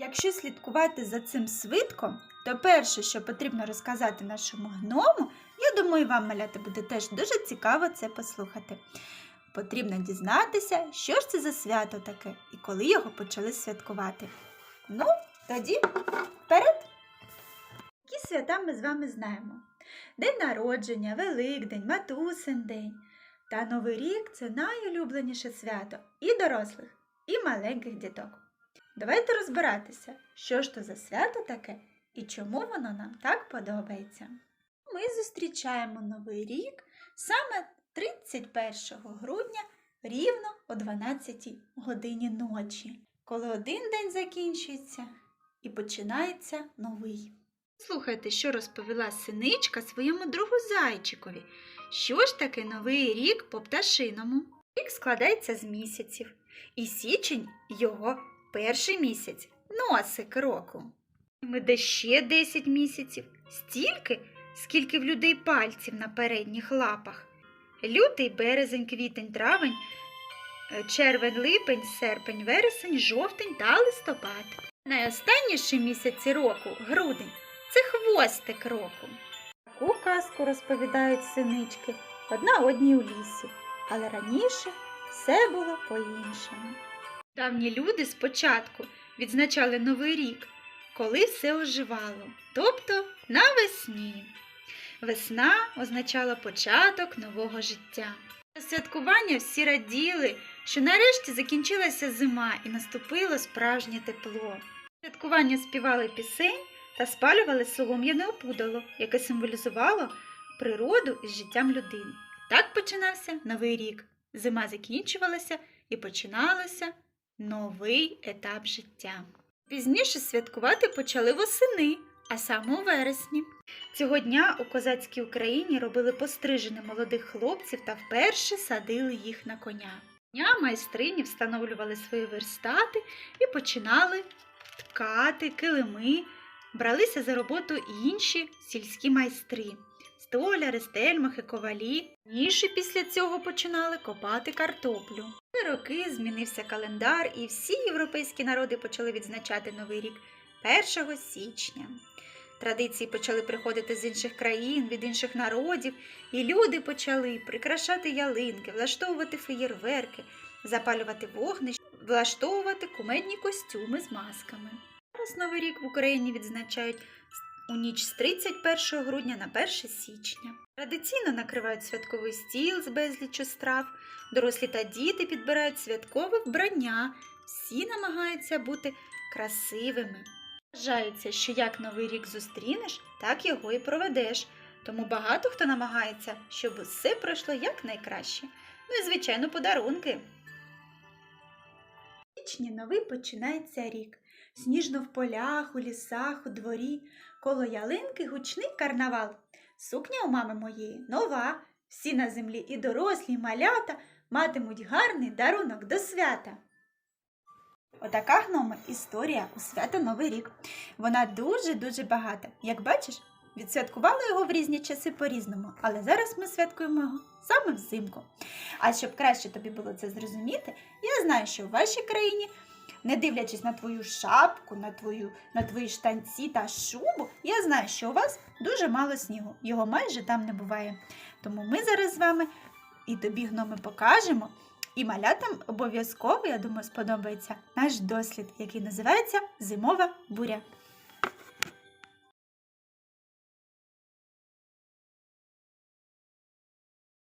Якщо слідкувати за цим свитком, то перше, що потрібно розказати нашому гному, я думаю, вам, малята, буде теж дуже цікаво це послухати. Потрібно дізнатися, що ж це за свято таке і коли його почали святкувати. Ну, тоді вперед! Які свята ми з вами знаємо? День народження, Великдень, Матусин день. Та Новий рік це найулюбленіше свято і дорослих, і маленьких діток. Давайте розбиратися, що ж то за свято таке і чому воно нам так подобається. Ми зустрічаємо Новий рік саме 31 грудня рівно о 12 годині ночі, коли один день закінчується і починається новий. Слухайте, що розповіла синичка своєму другу зайчикові. Що ж таке новий рік по пташиному? Рік складається з місяців, і січень його перший місяць, носик року. Ми ще 10 місяців, стільки, скільки в людей пальців на передніх лапах. Лютий, березень, квітень, травень, е, червень, липень, серпень, вересень, жовтень та листопад. Найостанніші місяці року грудень це хвостик року. Таку казку розповідають синички одна одній у лісі, але раніше все було по-іншому. Давні люди спочатку відзначали Новий рік, коли все оживало, тобто навесні. Весна означала початок нового життя. До святкування всі раділи, що нарешті закінчилася зима і наступило справжнє тепло. Святкування співали пісень та спалювали солом'яне опудало, яке символізувало природу із життям людини. Так починався новий рік. Зима закінчувалася і починалося новий етап життя. Пізніше святкувати почали восени, а саме у вересні. Цього дня у козацькій Україні робили постриження молодих хлопців та вперше садили їх на коня. Дня майстрині встановлювали свої верстати і починали ткати, килими, бралися за роботу інші сільські майстри. Столяри, стельмахи, ковалі. Ніші після цього починали копати картоплю. За роки змінився календар, і всі європейські народи почали відзначати Новий рік 1 січня. Традиції почали приходити з інших країн, від інших народів, і люди почали прикрашати ялинки, влаштовувати феєрверки, запалювати вогнища, влаштовувати кумедні костюми з масками. Зараз Новий рік в Україні відзначають у ніч з 31 грудня на 1 січня. Традиційно накривають святковий стіл з безліччю страв, дорослі та діти підбирають святкове вбрання, всі намагаються бути красивими. Вважається, що як новий рік зустрінеш, так його і проведеш. Тому багато хто намагається, щоб усе пройшло якнайкраще. Ну і, звичайно, подарунки. Січні новий починається рік. Сніжно в полях, у лісах, у дворі, коло ялинки гучний карнавал. Сукня у мами моєї нова. Всі на землі і дорослі, і малята матимуть гарний дарунок до свята. Отака гнома історія у свято Новий рік. Вона дуже-дуже багата. Як бачиш, відсвяткували його в різні часи по-різному, але зараз ми святкуємо його саме взимку. А щоб краще тобі було це зрозуміти, я знаю, що в вашій країні, не дивлячись на твою шапку, на, твою, на твої штанці та шубу, я знаю, що у вас дуже мало снігу. Його майже там не буває. Тому ми зараз з вами і тобі гноми покажемо. І малятам обов'язково, я думаю, сподобається наш дослід, який називається Зимова буря.